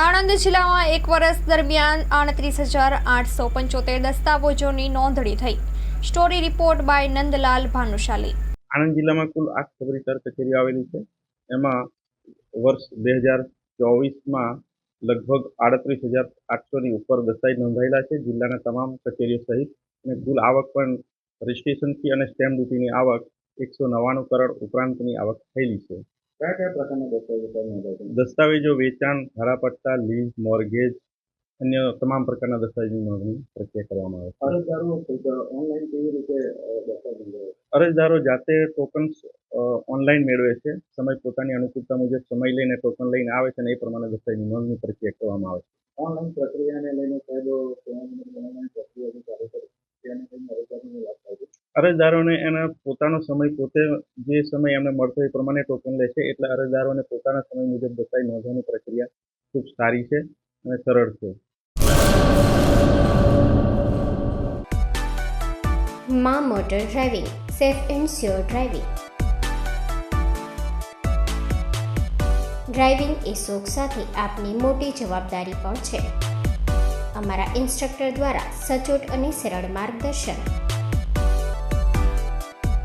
આણંદ જિલ્લામાં એક વર્ષ દરમિયાન આડત્રીસ હજાર આઠસો પંચોતેર દસ્તાવેજોની નોંધણી થઈ. Story report by Nandlal Bhanushali. Anand જિલ્લામાં કુલ આઠ ખબરીદાર કચેરીઓ આવેલી છે. એમાં વર્ષ બે હજાર ચોવીસમાં લગભગ આડત્રીસ હજાર આઠસોની ઉપર દસ્તાવેજ નોંધાયેલા છે. જિલ્લાના તમામ કચેરીઓ સહિત અને કુલ આવક પણ રજિસ્ટ્રેશન ફી અને સ્ટેમ્પ ડ્યુટીની આવક એકસો નવ્વાણું કરોડ ઉપરાંતની આવક થયેલી છે. કયા કયા પ્રકારના દસ્તાવેજો દસ્તાવેજો વેચાણ ભાડાપટ્ટા લીઝ મોર્ગેજ અન્ય તમામ પ્રકારના દસ્તાવેજની નોંધણી પ્રક્રિયા કરવામાં આવે છે. અરજદારો ઓનલાઈન કેવી રીતે? અરજદારો જાતે ટોકન્સ ઓનલાઈન મેળવે છે. સમય પોતાની અનુકૂળતા મુજબ સમય લઈને ટોકન લઈને આવે છે અને એ પ્રમાણે દસ્તાવેજની નોંધણી પ્રક્રિયા કરવામાં આવે છે. ઓનલાઈન પ્રક્રિયાને લઈને સાહેબ પ્રક્રિયા ચાલુ કરી તેને લઈને અરજદારોને લાભ થાય છે અરજદારોને એના પોતાનો સમય પોતે જે સમય એમને મળતો એ પ્રમાણે ટોકન લે છે. એટલે અરજદારોને પોતાના સમય મુજબ દસ્તાવેજ નોંધવાની પ્રક્રિયા ખૂબ સારી છે અને સરળ છે. મા motor driving, safe and sure driving. Driving એ શોખ સાથે આપની મોટી જવાબદારી પણ છે. અમારા ઇન્સ્ટ્રક્ટર દ્વારા સચોટ અને સરળ માર્ગદર્શન.